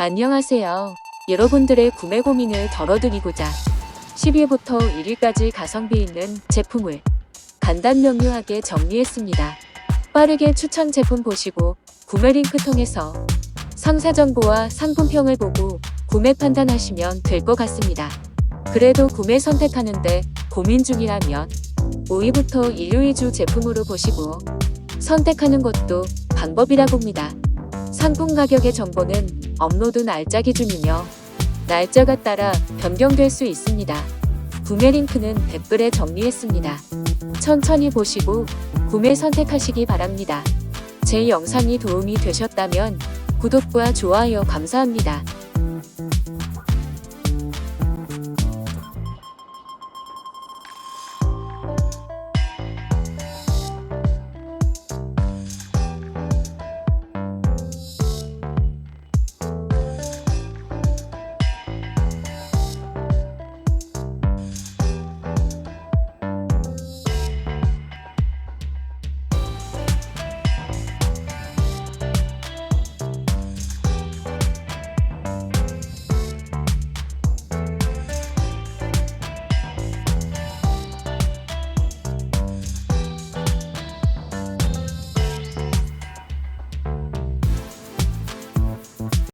안녕하세요. 여러분들의 구매 고민을 덜어드리고자 12일부터 1일까지 가성비 있는 제품을 간단 명료하게 정리했습니다. 빠르게 추천 제품 보시고 구매 링크 통해서 상세 정보와 상품평을 보고 구매 판단하시면 될 것 같습니다. 그래도 구매 선택하는데 고민 중이라면 5위부터 1위 주 제품으로 보시고 선택하는 것도 방법이라 봅니다. 상품 가격의 정보는 업로드 날짜 기준이며 날짜가 따라 변경될 수 있습니다. 구매 링크는 댓글에 정리했습니다. 천천히 보시고 구매 선택하시기 바랍니다. 제 영상이 도움이 되셨다면 구독과 좋아요 감사합니다.